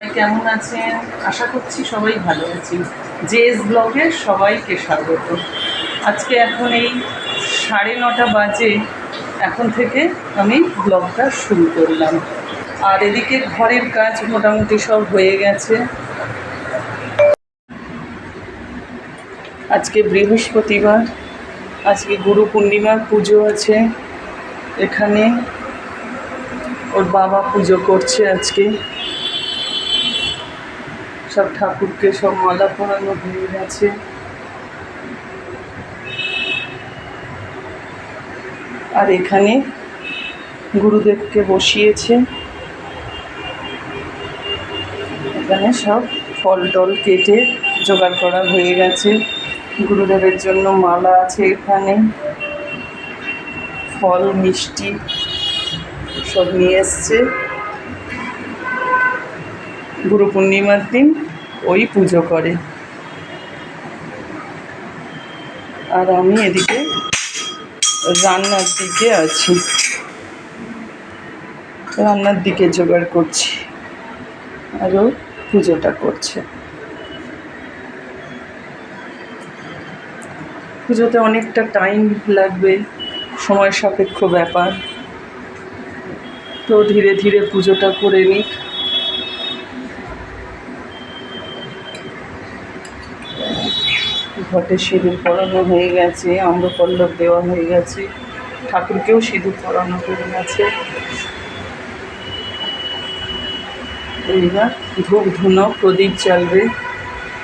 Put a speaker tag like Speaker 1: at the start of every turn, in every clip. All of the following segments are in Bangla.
Speaker 1: কেমন আছেন? আশা করছি সবাই ভালো আছেন। জেএস ব্লগে সবাইকে স্বাগত। আজকে এখন এই সাড়ে নটা বাজে। এখন থেকে আমি ব্লগটা শুরু করলাম। আর এদিকে ঘরের কাজ মোটামুটি সব হয়ে গেছে। আজকে বৃহস্পতিবার। আজকে গুরু পূর্ণিমার পুজো আছে। এখানে ওর বাবা পুজো করছে আজকে। সব ঠাকুরকে সব মালা পরানো হয়ে গেছে। আর এখানে গুরুদেবকে বসিয়েছে। এখানে সব ফল টল কেটে জোগাড় করা হয়ে গেছে। গুরুদেবের জন্য মালা আছে এখানে। ফল, মিষ্টি সব নিয়ে এসছে। গুরু পূর্ণিমার দিন ওই পুজো করে। আর আমি এদিকে রান্নার দিকে আছি। রান্নার দিকে জোগাড় করছি। আরও পুজোটা করছে। পুজোতে অনেকটা টাইম লাগবে, সময় সাপেক্ষ ব্যাপার। তো ধীরে ধীরে পুজোটা করে নিক। ঘটে, সিঁদুর পরানো হয়ে গেছে আম্রপল্লব দেওয়া হয়ে গেছে, ঠাকুরকেও সিঁদুর পরানো হয়ে গেছে। এইবার ধূপ ধুনো, প্রদীপ জ্বালবে,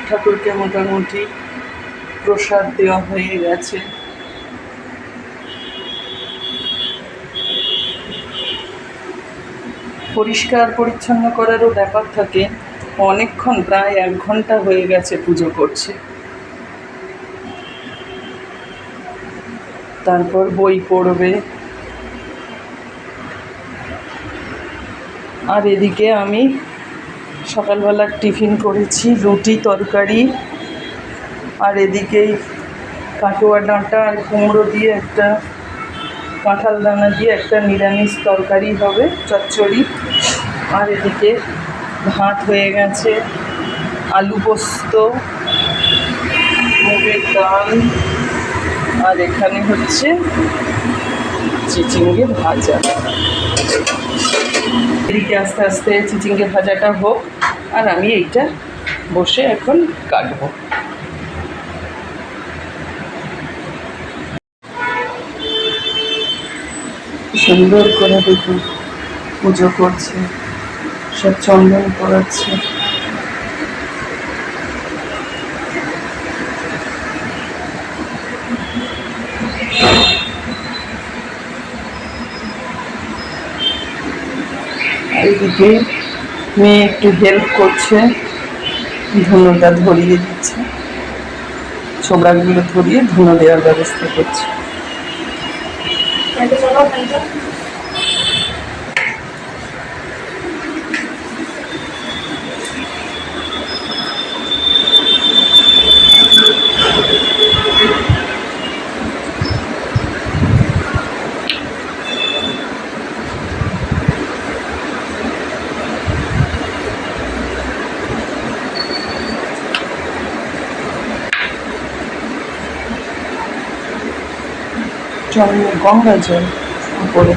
Speaker 1: ঠাকুরকে মোটামুটি প্রসাদ দেওয়া হয়ে গেছে। পরিষ্কার পরিচ্ছন্ন করারও ব্যাপার থাকে, অনেকক্ষণ, প্রায় এক ঘণ্টা হয়ে গেছে পুজো করছে। তারপর বই পড়বে। আর এদিকে আমি সকালবেলার টিফিন করেছি, রুটি, তরকারি। আর এদিকেই কাটোয়া ডাঁটা আর কুমড়ো দিয়ে একটা, কাঁঠাল দানা দিয়ে একটা নিরামিষ তরকারি হবে, চচ্চড়ি। আর এদিকে ভাত হয়ে গেছে, আলু পোস্ত, মুগের ডাল। আর এখানে হচ্ছে চিচিঙ্গে ভাজা। এদিকে আস্তে আস্তে চিচিঙ্গে ভাজাটা হোক, আর আমি এইটা বসে এখন কাটবো। সুন্দর করে দেখুন, পুজো করছে, সব চন্দন করাচ্ছে। এইদিকে মেয়ে একটু হেল্প করছে। ধুনোটা ধরিয়ে দিচ্ছে। ছোবড়াগুলো ধরিয়ে ধুনো দেওয়ার ব্যবস্থা করছে। জল গঙ্গা জল উপরে।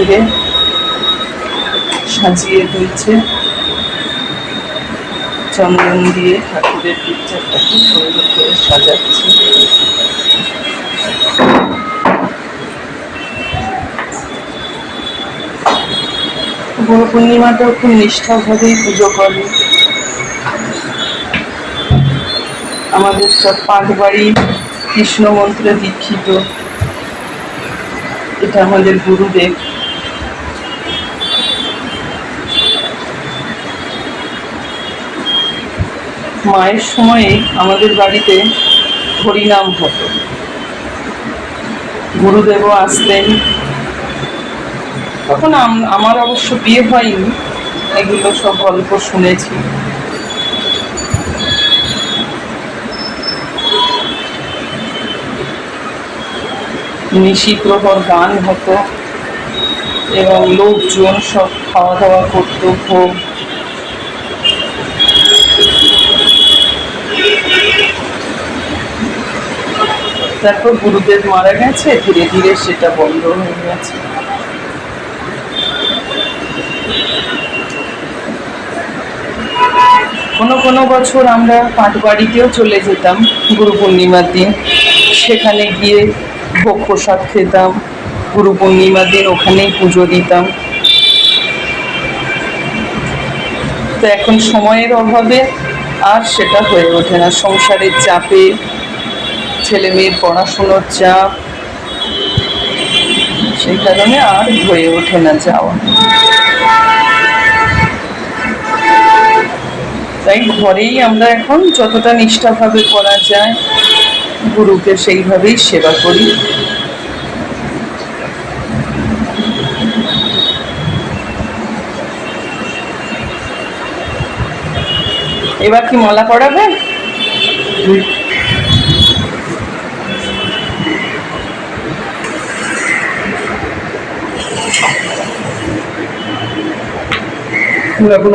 Speaker 1: ধীরে সাজিয়ে তুলছে। চন্দন দিয়ে ঠাকুরের পিকচারটাকে সুন্দর করে সাজাচ্ছে। গুরু পূর্ণিমাটাও খুব নিষ্ঠাভাবেই পুজো করে। আমাদের সব পাঁচ বাড়ি কৃষ্ণ মন্ত্রে দীক্ষিত। এটা আমাদের গুরুদেব। মায়ের সময়ে আমাদের বাড়িতে হরিনাম হতো। গুরুদেবও আসতেন। তখন আমার অবশ্য বিয়ে হয়নি, এগুলো সব গল্প শুনেছি। নিশি প্রহর গান হতো এবং লোকজন সব খাওয়া দাওয়া করতো, ভোগ তারপর গুরুদেব মারা গেছে, ধীরে ধীরে সেটা বন্ধ হয়ে গেছে। কোনো কোনো বছর আমরা পাটবাড়িতেও চলে যেতাম গুরু পূর্ণিমার দিন। সেখানে গিয়ে ভোগ প্রসাদ খেতাম, গুরু পূর্ণিমার দিন ওখানেই পুজো দিতাম। তো এখন সময়ের অভাবে আর সেটা হয়ে ওঠে না। সংসারের চাপে ছেলে মেয়ের পড়াশুনোর চাপ, সেই কারণে আর হয়ে ওঠে না যাওয়া। তাই ঘরেই আমরা এখন যতটা নিষ্ঠাভাবে করা যায়, গুরুকে সেইভাবেই সেবা করি। এবার কি মালা পড়াবে?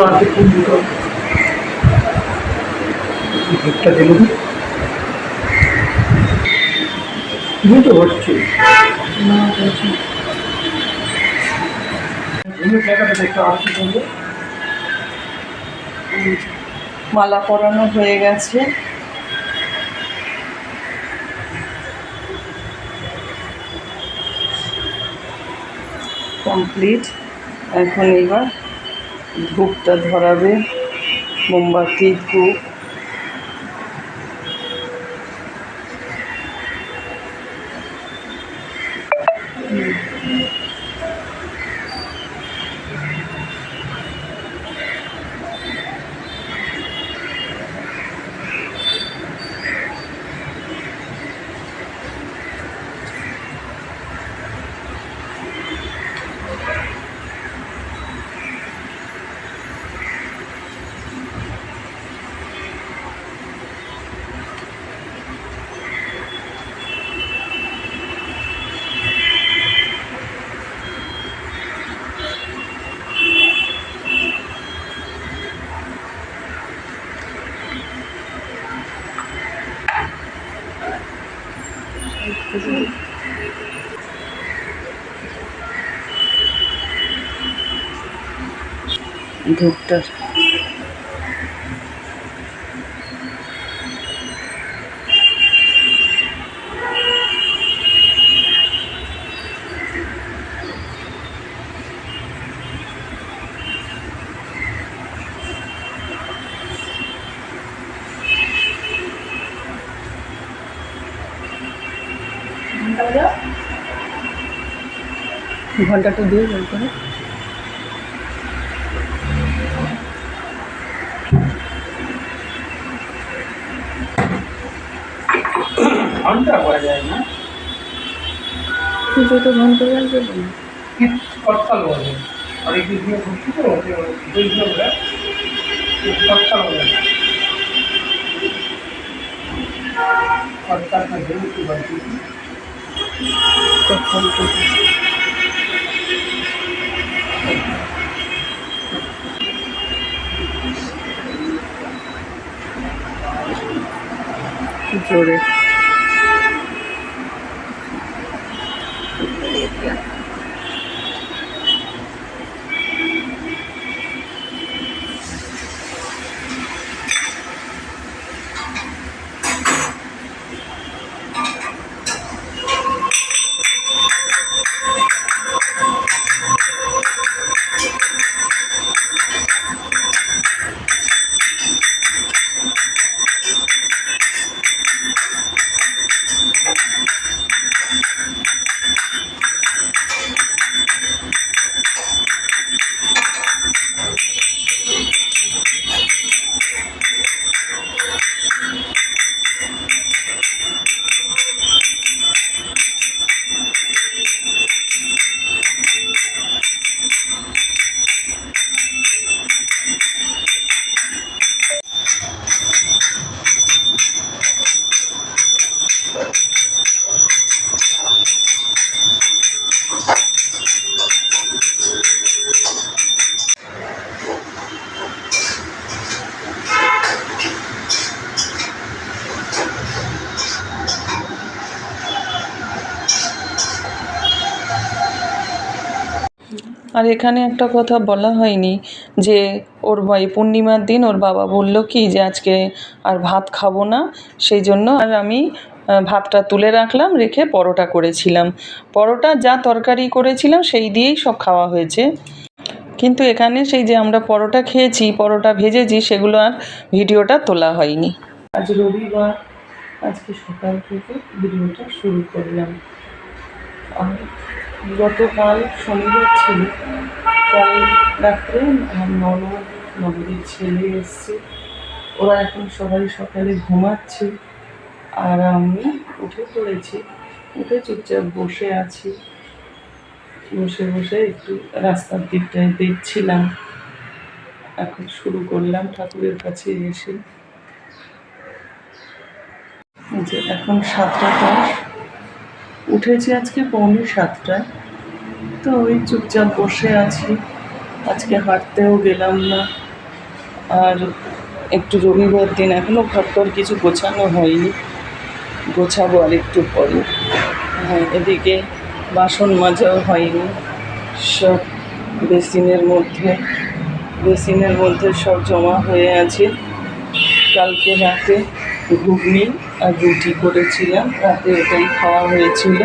Speaker 2: আছে ফুল দুটো একটা দিল দুটো হচ্ছে
Speaker 1: মালা পরানো হয়ে গেছে। কমপ্লিট। এখন এবার ধূপটা ধরাবে। মোমবাতি ধূপ ধূপটা ঘন্টাটা দিয়ে জল করে।
Speaker 2: ঘণ্টা করা যায় না।
Speaker 1: পুজো তো ঘণ্টা না
Speaker 2: কর্তাল বলে
Speaker 1: আর এখানে একটা কথা বলা হয়নি যে ওর এই পূর্ণিমার দিন ওর বাবা বলল কি যে আজকে আর ভাত খাব না, সেই জন্য আর আমি ভাতটা তুলে রাখলাম, রেখে পরোটা করেছিলাম। পরোটা যা তরকারি করেছিলাম সেই দিয়েই সব খাওয়া হয়েছে। কিন্তু এখানে সেই যে আমরা পরোটা খেয়েছি, পরোটা ভেজেছি, সেগুলো আর ভিডিওটা তোলা হয়নি। আজ রবিবার, আজকে সকাল থেকে ভিডিওটা শুরু করলাম। গতকাল শনিবার ছিল। কাল রাত্রে ননদ, ননদের ছেলে এসছে। ওরা এখন সবাই সকালে ঘুমাচ্ছে। আর আমি উঠে পড়েছি। উঠে চুপচাপ বসে আছি। বসে বসে একটু রাস্তার দিকটায় দেখছিলাম। এখন শুরু করলাম ঠাকুরের কাছে এসে। যে এখন সাতটা দশ উঠেছি আজকে পৌনে সাতটায়। তো ওই চুপচাপ বসে আছি। আজকে হাঁটতেও গেলাম না। আর একটু রবিবার দিন এখনও ঘরটর কিছু গোছানো হয়নি। গোছাবো আর একটু পরে। হ্যাঁ এদিকে বাসন মাজাও হয়নি। সব বেসিনের মধ্যে বেসিনের মধ্যে সব জমা হয়ে আছে। কালকে রাতে ঘুগনি আর রুটি করেছিলাম। রাতে ওটাই খাওয়া হয়েছিল।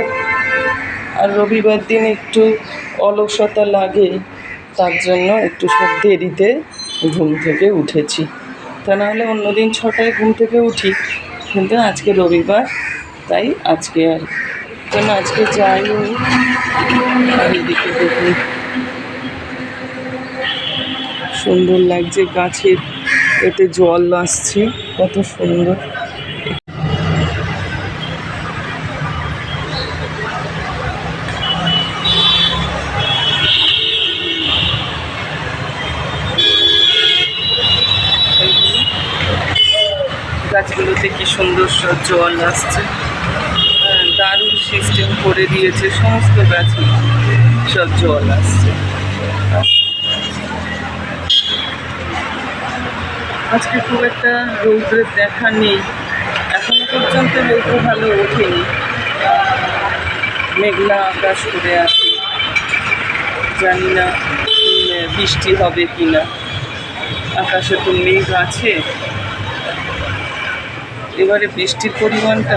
Speaker 1: আর রবিবার দিন একটু অলসতা লাগে, তার জন্য একটু সব দেরিতে ঘুম থেকে উঠেছি। তা নাহলে অন্যদিন ছটায় ঘুম থেকে উঠি, কিন্তু আজকে রবিবার, তাই আজকে আর কেন আজকে যাইনি আর সুন্দর লাগছে গাছের এতে জল আসছে কত সুন্দর। গাছগুলোতে কি সুন্দর জল আসছে। হ্যাঁ, দারুণ সিস্টেম করে দিয়েছে সমস্ত গাছে সব জল আসছে। আজকে খুব একটা রৌদ্রের দেখা নেই। এখনও পর্যন্ত রৌদ্র ভালো ওঠেনি। মেঘলা আকাশ করে আছে। জানি না বৃষ্টি হবে কি না আকাশে তো মেঘ আছে। এবারে বৃষ্টির পরিমাণটা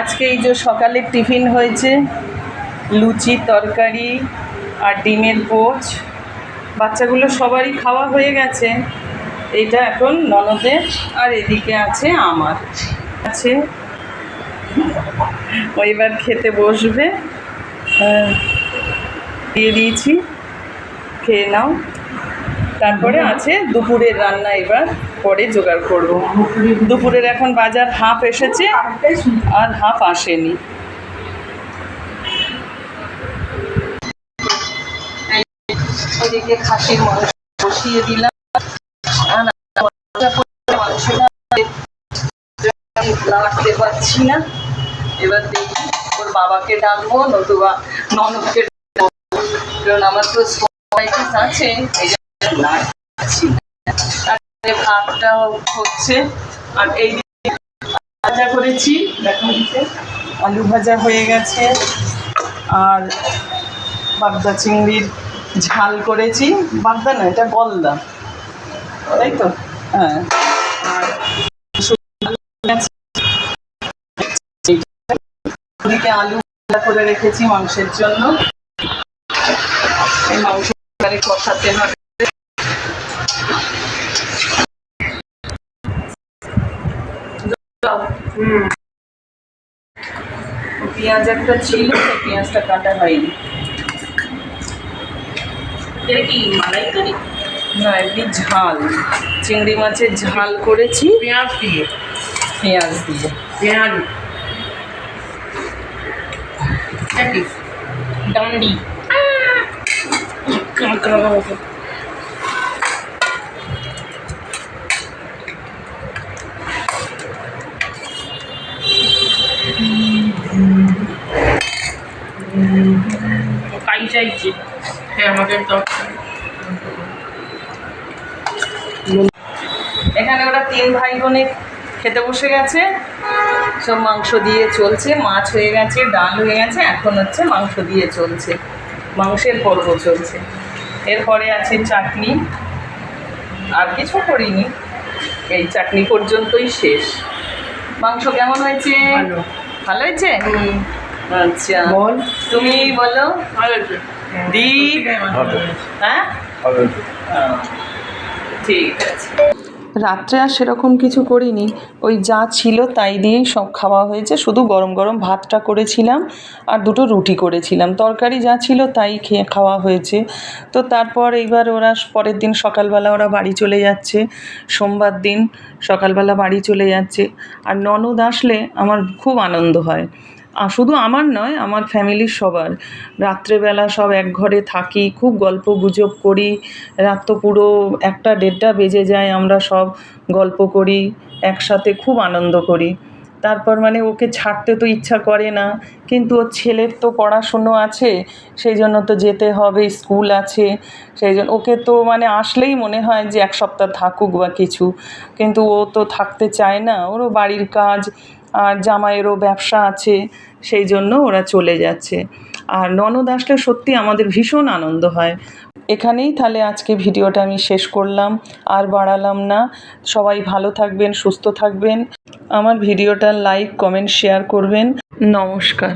Speaker 1: আজকে এই যে সকালে টিফিন হয়েছে, লুচি, তরকারি আর ডিমের পোচ বাচ্চাগুলো সবারই খাওয়া হয়ে গেছে। এটা এখন ননদের আর এদিকে আছে আমার। আছে। ও এবার খেতে বসবে। হ্যাঁ, দিয়ে দিয়েছি। খেয়ে নাও। তারপরে আছে দুপুরের রান্না এবার পরে জোগাড় করব। দুপুরের এখন বাজার হাফ এসেছে আর হাফ আসেনি। খাসির মাংস বসিয়ে দিলাম। নাড়তে পারছি না এবার দেখি ওর বাবাকে ডাকবো নতুবা ননদকে কারণ আমার তো সবাইটিস আছে এই জন্য হচ্ছে আর এই ভাজা করেছি দেখো আলু ভাজা হয়ে গেছে আর বাগদা চিংড়ির ঝাল করেছি। বাগদা না, এটা গলদা। তাই তো? হ্যাঁ। ওদিকে আলু করে রেখেছি মাংসের জন্য। এই মাংস কষাতে হবে। পেঁয়াজ একটা ছিল পেঁয়াজটা কাটা হয়নি।
Speaker 3: এটা কি মালাইকারি?
Speaker 1: না এমনি ঝাল চিংড়ি মাছের ঝাল করেছি।
Speaker 3: পেঁয়াজ দিয়ে।
Speaker 1: পেঁয়াজ দিয়ে।
Speaker 3: পেঁয়াজ। ডান্ডি। কাই চাইছে হ্যাঁ আমাদের তো
Speaker 1: এখানে ওরা তিন ভাই বোনে খেতে বসে গেছে। সব মাংস দিয়ে চলছে মাছ হয়ে গেছে ডাল হয়ে গেছে এখন হচ্ছে মাংস দিয়ে চলছে। মাংসের পর্ব চলছে। এরপরে আছে চাটনি। আর কিছু করিনি। এই চাটনি পর্যন্তই শেষ। মাংস কেমন হয়েছে?
Speaker 3: ভালো।
Speaker 1: ভালো হয়েছে? আচ্ছা।
Speaker 3: বল।
Speaker 1: তুমি বলো।
Speaker 3: ভালো হয়েছে।
Speaker 1: দীপ হ্যাঁ? রাত্রে আর সেরকম কিছু করিনি। ওই যা ছিল তাই দিয়েই সব খাওয়া হয়েছে। শুধু গরম গরম ভাতটা করেছিলাম আর দুটো রুটি করেছিলাম। তরকারি যা ছিল তাই খেয়ে খাওয়া হয়েছে। তো তারপর এইবার ওরা পরের দিন সকালবেলা ওরা বাড়ি চলে যাচ্ছে। সোমবার দিন সকালবেলা বাড়ি চলে যাচ্ছে। আর ননদ আসলে আমার খুব আনন্দ হয়। শুধু আমার নয়, আমার ফ্যামিলির সবার। রাত্রেবেলা সব এক ঘরে থাকি, খুব গল্প গুজব করি। রাত তো পুরো একটা দেড়টা বেজে যায়, আমরা সব গল্প করি, একসাথে খুব আনন্দ করি। তারপর মানে ওকে ছাড়তে তো ইচ্ছা করে না, কিন্তু ওর ছেলের তো পড়াশুনো আছে, সেই জন্য তো যেতে হবে, স্কুল আছে। সেই জন্য ওকে তো মানে আসলেই মনে হয় যে এক সপ্তাহ থাকুক বা কিছু, কিন্তু ও তো থাকতে চায় না। ওরও বাড়ির কাজ আর জামাইয়েরও ব্যবসা আছে, সেই জন্য ওরা চলে যাচ্ছে। আর ননদ আসলে সত্যি আমাদের ভীষণ আনন্দ হয়। এখানেই তাহলে আজকে ভিডিওটা আমি শেষ করলাম। আর বাড়ালাম না। সবাই ভালো থাকবেন, সুস্থ থাকবেন। আমার ভিডিওটা লাইক, কমেন্ট, শেয়ার করবেন। নমস্কার।